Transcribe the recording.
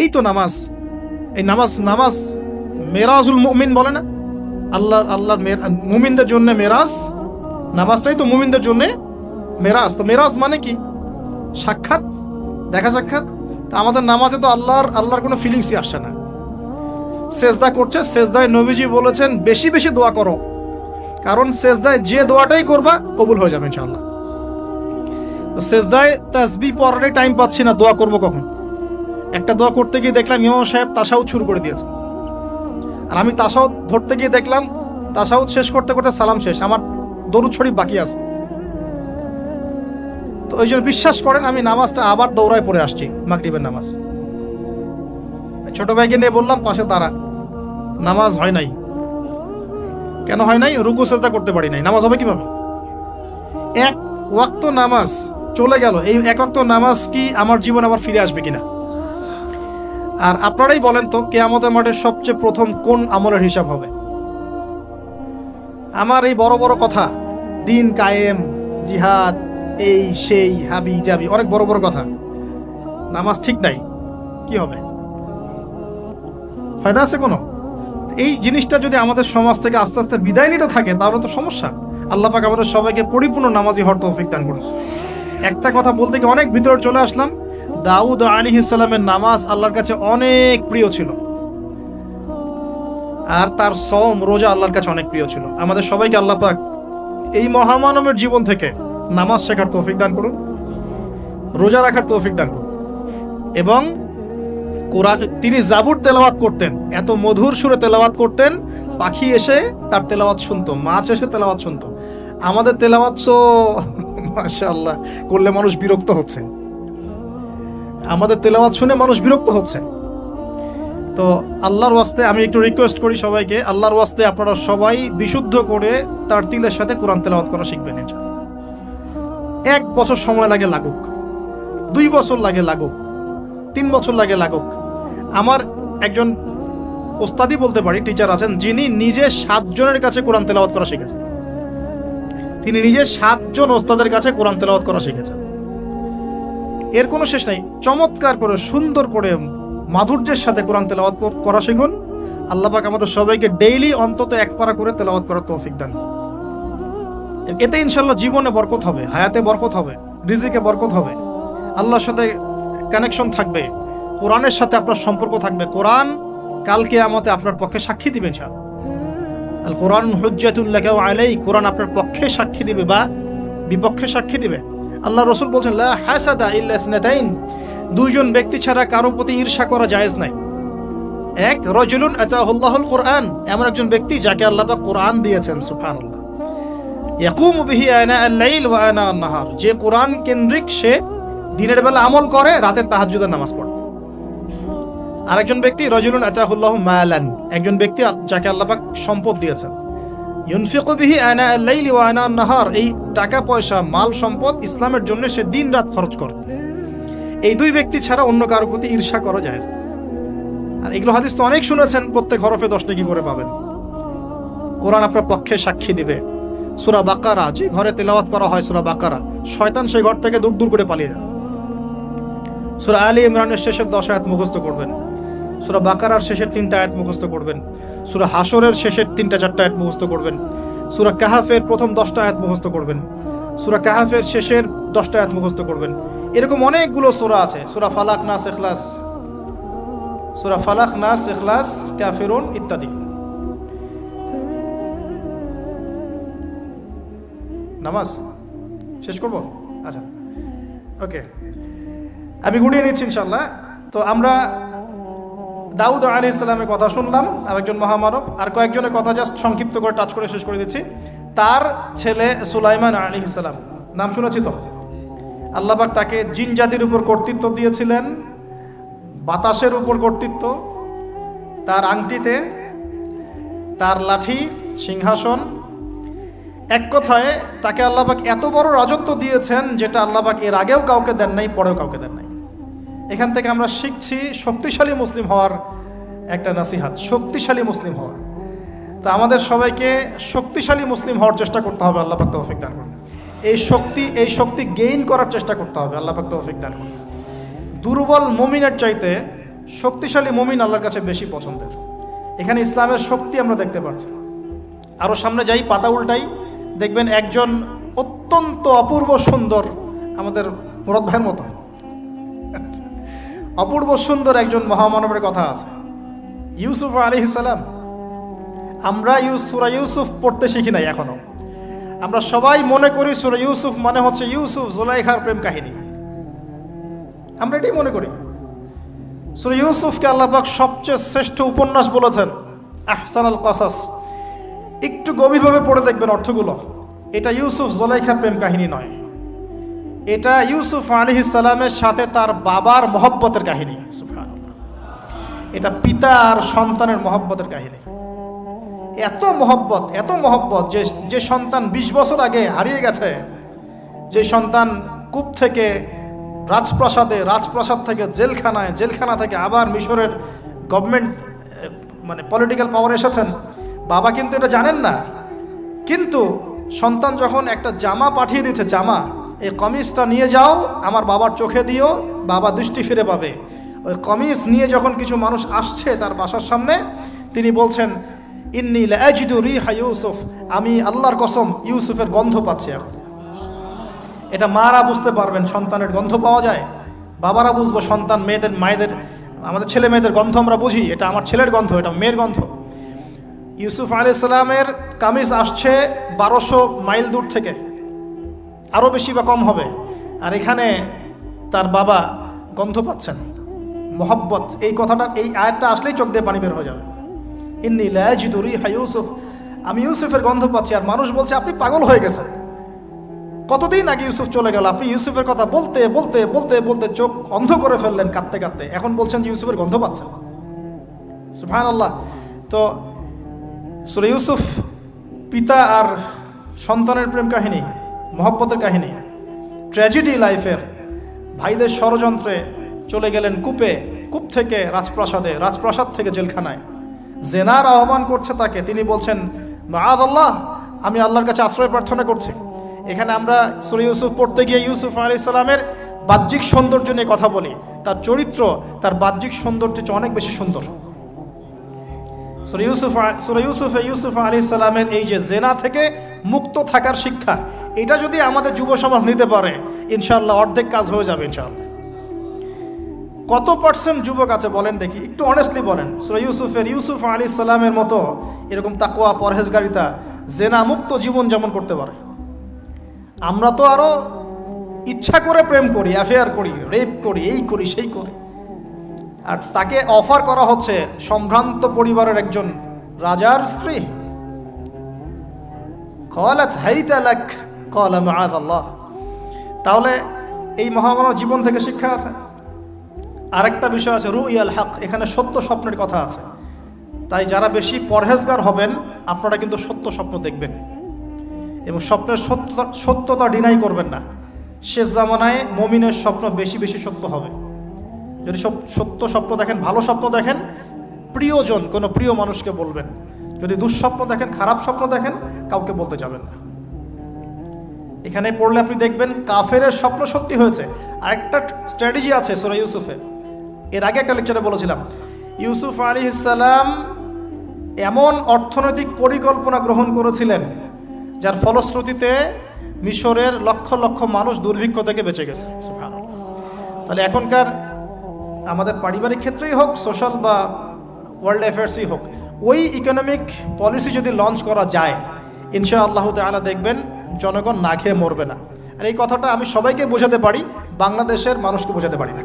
এই তো নামাজ। এই নামাজ নামাজ। মেরাজুল মুমিন বলে না? আল্লাহ আল্লাহর মুমিনদের জন্য মেরাজ। নামাজটাই তো মুমিনদের জন্য মেরাজ। তো মেরাজ মানে কি? সাক্ষাৎ? দেখা সাক্ষাৎ? তা আমাদের নামাজে তো আল্লাহর আল্লাহর কোনো ফিলিংসই আসছে না। সেজদা করছে, সেজদায় নবীজি বলেছেন, বেশি বেশি দোয়া করো। কারণ সেজদায় যে দোয়াটাই করবা, কবুল হয়ে যাবে ইনশাআল্লাহ। তো সেজদায় তাসবি পড়ারই টাইম পাচ্ছি না, দোয়া করব কখন? একটা দোয়া করতে গিয়ে দেখলাম ইমাম সাহেব তাসাউদ শুরু করে দিয়েছে। আর আমি তাসাউদ ধরতে গিয়ে দেখলাম, তাসাউদ শেষ করতে করতে সালাম শেষ, আমার দরুদ শরীফ বাকি আছে। তো ওই জন্য বিশ্বাস করেন, আমি নামাজটা আবার দৌড়ায় পড়ে আসছি, মাগরিবের নামাজ। ছোট ভাইকে নিয়ে বললাম, পাশে তারা নামাজ হয় নাই। কেন হয় নাই? রুকু, সেজদা করতে পারি নাই। নামাজ হবে কীভাবে? এক ওয়াক্ত নামাজ চলে গেল। এই এক ওয়াক্ত নামাজ কি আমার জীবন আবার ফিরে আসবে কিনা? আর আপনারাই বলেন তো, কেয়ামতের মাঠে সবচেয়ে প্রথম কোন আমলের হিসাব হবে? আমার এই বড় বড় কথা, দিন কায়েম, জিহাদ, এই, সেই, হাবি, জাবি, অনেক বড় বড় কথা। নামাজ ঠিক নাই, কি হবে? ফায়দা আছে কোনো? এই জিনিসটা যদি আমাদের সমাজ থেকে আস্তে আস্তে বিদায় নিতে থাকে, তাহলে তো সমস্যা। আল্লাহ পাক আমাদের সবাইকে পরিপূর্ণ নামাজি হওয়ার তৌফিক দান করুন। একটা কথা বলতে গিয়ে অনেক ভিতরে চলে আসলাম। দাউদ আলী ইসলামের নামাজ আল্লাহর কাছে অনেক প্রিয় ছিল। আর তার সম রোজা আল্লাহর কাছে অনেক প্রিয় ছিল। আমাদের সবাইকে আল্লাহ পাক এই মহামানবের জীবন থেকে নামাজ শেখার তৌফিক দান করুন, রোজা রাখার তৌফিক দান করুন। এবং কোরআন, তিনি জাবুর তেলাওয়াত করতেন, এত মধুর সুরে তেলাওয়াত করতেন, পাখি এসে তার তেলাওয়াত শুনতো, মাছ এসে তেলাওয়াত শুনতো। আমাদের তেলাওয়াত তো, মাশাআল্লাহ, করলে মানুষ বিরক্ত হচ্ছে। আমাদের তেলাওয়াত শুনে মানুষ বিরক্ত হচ্ছে। তো আল্লাহর ওয়াস্তে আমি একটু রিকোয়েস্ট করি সবাইকে, আল্লাহর ওয়াস্তে আপনারা সবাই বিশুদ্ধ করে তার তিলের সাথে কোরআন তেলাওয়াত করা শিখবেন এটা এক বছর সময় লাগে লাগুক, দুই বছর লাগে লাগুক, তিন বছর লাগে লাগুক। আমার একজন ওস্তাদি বলতে পারি টিচার আছেন, যিনি নিজে সাতজনের কাছে কোরআন তেলাওয়াত করা শিখেছেন। তিনি নিজে সাতজন ওস্তাদের কাছে কোরআন তেলাওয়াত করা শিখেছেন। এর কোনো শেষ নাই। চমৎকার করে, সুন্দর করে মাধুর্যের সাথে কোরআন তেলাওয়াত কর- শিখুন। আল্লাহ পাক আমাদের সবাইকে ডেইলি অন্তত এক পারা করে তেলাওয়াত করার তৌফিক দান। এতে ইনশাল্লাহ জীবনে বরকত হবে, হায়াতে বরকত হবে, রিজিকে বরকত হবে। আল্লাহর সাথে কানেকশন থাকবে, কোরআনের সাথে আপনার সম্পর্ক থাকবে। কোরআন কালকে আমাতে আপনার পক্ষে সাক্ষী দিবেন স্যার আল কোরআন হুজ্জাতুল্লাহ আলাই কোরআন আপনার পক্ষে সাক্ষী দিবে বা বিপক্ষে সাক্ষী দিবে। আল্লাহ রসুল বলছেন, লা হাসাদা ইল্লা ইসনাতাইন। দুইজন ব্যক্তি ছাড়া কারও প্রতি ঈর্ষা করা জায়েজ নাই। এক রজুলুন আতাহুল্লাহুল কোরআন, এমন একজন ব্যক্তি যাকে আল্লাহ পাক কোরআন দিয়েছেন, সুবহানাল্লাহ। ইয়াকুম বিহি আনা আল-লাইল ওয়া আনা আন-নাহার। যে কোরআন কেন্দ্রিক সে দিনের বেলা আমল করে, রাতে তাহাজ্জুদের নামাজ পড়ে। আরেকজন ব্যক্তি, রজুলুন আতাহুল্লাহু মালান। একজন ব্যক্তি যাকে আল্লাহ পাক সম্পদ দিয়েছেন। ইউনফিকু বিহি আনা আল-লাইল ওয়া আনা আন-নাহার। এই টাকা, পয়সা, মাল, সম্পদ ইসলামের জন্য সে দিন রাত খরচ করে। এই দুই ব্যক্তি ছাড়া অন্য কারোর প্রতি ঈর্ষা করা যায় আর এগুলো হাদিস তো অনেক শুনেছেন, প্রত্যেক হরফে দশ নাকি করে পাবেন। কোরআন আপনার পক্ষে সাক্ষী দিবে। সুরা বাকারা, যে ঘরে তেলাওয়াত করা হয় সুরা বাকারা, শয়তান সেই ঘর থেকে দূর দূর করে পালিয়ে যায়। সুরা আলী ইমরানের শেষের দশ আয়াত মুখস্থ করবেন। সুরা বাকারার শেষের তিনটা আয়াত মুখস্থ করবেন। সুরা হাসরের শেষের তিনটা চারটা আয়াত মুখস্থ করবেন। সুরা কাহাফের প্রথম দশটা আয়াত মুখস্থ করবেন। সুরা কাহাফের শেষের দশটা আয়াত মুখস্থ করবেন। এরকম অনেকগুলো সুরা আছে। সুরা ফালাক, নাস এখলাস সুরা ফালাক, নাস এখলাস ক্যাফেরুন ইত্যাদি। নামাজ? শেষ করব? আচ্ছা। ওকে। আমি গুটিয়ে নিচ্ছি ইনশাল্লাহ তো আমরা দাউদ আলী ইসলামের কথা শুনলাম, আরেকজন মহামানব, আর কয়েকজনের কথা জাস্ট সংক্ষিপ্ত করে টাচ করে শেষ করে দিচ্ছি। তার ছেলে সুলাইমান আলী ইসলাম নাম শুনেছি তো? আল্লাহবাক তাকে জিন জাতির উপর কর্তৃত্ব দিয়েছিলেন, বাতাসের উপর কর্তৃত্ব, তার আংটিতে, তার লাঠি, সিংহাসন। এক কথায়, তাকে আল্লাহবাক এত বড় রাজত্ব দিয়েছেন যেটা আল্লাহবাক এর আগেও কাউকে দেন নাই, পরেও কাউকে দেন নাই। এখান থেকে আমরা শিখছি শক্তিশালী মুসলিম হওয়ার একটা নাসিহাত, শক্তিশালী মুসলিম হওয়ার তা আমাদের সবাইকে শক্তিশালী মুসলিম হওয়ার চেষ্টা করতে হবে, আল্লাহ পাক তৌফিক দান করুন। এই শক্তি এই শক্তি গেইন করার চেষ্টা করতে হবে, আল্লাহ পাক তৌফিক দান করুন। দুর্বল মুমিনের চাইতে শক্তিশালী মমিন আল্লাহর কাছে বেশি পছন্দের। এখানে ইসলামের শক্তি আমরা দেখতে পাচ্ছি। আরও সামনে যাই, পাতা উল্টাই। দেখবেন একজন অত্যন্ত অপূর্ব সুন্দর আমাদের মুরদ ভাইয়ের মতো। অপূর্ব সুন্দর একজন মহামানবের কথা আছে। ইউসুফ আলী সালাম। আমরা সুরা ইউসুফ পড়তে শিখি নাই এখনও। আমরা সবাই মনে করি সুরা ইউসুফ মানে হচ্ছে ইউসুফ জোলাইখার প্রেম কাহিনী। আমরা এটাই মনে করি। সুরা ইউসুফকে আল্লাহবাক সবচেয়ে শ্রেষ্ঠ উপন্যাস বলেছেন আহসান আল কাসাস একটু গভীরভাবে পড়ে দেখবেন অর্থগুলো। এটা ইউসুফ জোলাইখার প্রেম কাহিনী নয়। এটা ইউসুফ আলী সালামের সাথে তার বাবার মহব্বতের কাহিনী। এটা পিতা আর সন্তানের মহব্বতের কাহিনী। এত মহব্বত এত মহব্বত যে যে সন্তান ২০ বছর আগে হারিয়ে গেছে, যে সন্তান কূপ থেকে রাজপ্রাসাদে, রাজপ্রাসাদ থেকে জেলখানায়, জেলখানা থেকে আবার মিশরের গভর্নমেন্ট মানে পলিটিক্যাল পাওয়ার এসেছেন, বাবা কিন্তু এটা জানেন না। কিন্তু সন্তান যখন একটা জামা পাঠিয়ে দিচ্ছে জামা এই কমিজটা নিয়ে যাও, আমার বাবার চোখে দিও, বাবা দৃষ্টি ফিরে পাবে। ওই কমিজ নিয়ে যখন কিছু মানুষ আসছে তার বাসার সামনে, তিনি বলছেন, ইন্নি লাজিদু রিহা ইউসুফ, আমি আল্লাহর কসম ইউসুফের গন্ধ পাচ্ছি এখন। এটা মারা বুঝতে পারবেন, সন্তানের গন্ধ পাওয়া যায়? বাবারা বুঝব, সন্তান, মেয়েদের, মায়েদের, আমাদের ছেলে মেয়েদের গন্ধ আমরা বুঝি, এটা আমার ছেলের গন্ধ, এটা মেয়ের গন্ধ। ইউসুফ আলি কামিজ আসছে বারোশো মাইল দূর থেকে। আরও বেশি বা কম হবে। আর এখানে তার বাবা গন্ধ পাচ্ছেন। মোহব্বত, এই কথাটা, এই আয়াতটা আসলেই চোখ দিয়ে পানি বের হয়ে যাবে। ইন্নি লাজিদুরি হা ইউসুফ। আমি ইউসুফের গন্ধ পাচ্ছি আর মানুষ বলছে, আপনি পাগল হয়ে গেছেন। কতদিন আগে ইউসুফ চলে গেল? আপনি ইউসুফের কথা বলতে বলতে বলতে বলতে চোখ অন্ধ করে ফেললেন কাঁদতে কাঁদতে। এখন বলছেন ইউসুফের গন্ধ পাচ্ছেন সুফহান আল্লাহ তো সুরে ইউসুফ, পিতা আর সন্তানের প্রেম কাহিনী। মহব্বতের কাহিনী। ট্র্যাজেডি লাইফের ভাইদের ষড়যন্ত্রে চলে গেলেন কূপে, কূপ থেকে রাজপ্রাসাদে, রাজপ্রাসাদ থেকে জেলখানায়। জেনার আহ্বান করছে তাকে, তিনি বলছেন মাদ আল্লাহ আমি আল্লাহর কাছে আশ্রয় প্রার্থনা করছি। এখানে আমরা সুরে ইউসুফ পড়তে গিয়ে ইউসুফ আলি সাল্লামের বাহ্যিক সৌন্দর্য নিয়ে কথা বলি। তার চরিত্র, তার বাহ্যিক সৌন্দর্য অনেক বেশি সুন্দর। সুরে ইউসুফ সুরে ইউসুফ ইউসুফ আলী সালামের এই যে জেনা থেকে মুক্ত থাকার শিক্ষা এটা যদি আমাদের যুব সমাজ নিতে পারে ইনশাল্লাহ অর্ধেক কাজ হয়ে যাবে ইনশাল্লাহ কত পার্সেন্ট যুবক আছে বলেন দেখি, একটু অনেস্টলি বলেন। সুরে ইউসুফের ইউসুফ আলী সালামের মতো এরকম তাকোয়া পরহেজগারিতা জেনা মুক্ত জীবন যেমন করতে পারে। আমরা তো আরও ইচ্ছা করে প্রেম করি অ্যাফেয়ার করি রেপ করি, এই করি, সেই করি। আর তাকে অফার করা হচ্ছে সম্ভ্রান্ত পরিবারের একজন রাজার স্ত্রী। কলাত হাইতা আল্লাহ তাহলে এই মহামানব জীবন থেকে শিক্ষা আছে। আরেকটা বিষয় আছে রু ইয়াল হক, এখানে সত্য স্বপ্নের কথা আছে। তাই যারা বেশি পরহেজগার হবেন, আপনারা কিন্তু সত্য স্বপ্ন দেখবেন। এবং স্বপ্নের সত্যতা সত্যতা ডিনাই করবেন না। শেষ জামানায় মমিনের স্বপ্ন বেশি বেশি সত্য হবে। যদি সত্য স্বপ্ন দেখেন, ভালো স্বপ্ন দেখেন, প্রিয়জন, কোনো প্রিয় মানুষকে বলবেন। যদি দুঃস্বপ্ন দেখেন, খারাপ স্বপ্ন দেখেন, কাউকে বলতে যাবেন না। এখানে পড়লে আপনি দেখবেন কাফেরের স্বপ্ন সত্যি হয়েছে। আরেকটা স্ট্র্যাটেজি আছে সোরা ইউসুফে এর আগে একটা লেকচারে বলেছিলাম, ইউসুফ আলী ইসালাম এমন অর্থনৈতিক পরিকল্পনা গ্রহণ করেছিলেন, যার ফলশ্রুতিতে মিশরের লক্ষ লক্ষ মানুষ দুর্ভিক্ষ থেকে বেঁচে গেছে। তাহলে এখনকার আমাদের পারিবারিক ক্ষেত্রেই হোক সোশ্যাল বা ওয়ার্ল্ড অ্যাফেয়ার্সই হোক, ওই ইকোনমিক পলিসি যদি লঞ্চ করা যায় ইনশা আল্লাহ তালা দেখবেন জনগণ না খেয়ে মরবে না। আর এই কথাটা আমি সবাইকে বোঝাতে পারি, বাংলাদেশের মানুষকে বোঝাতে পারি না।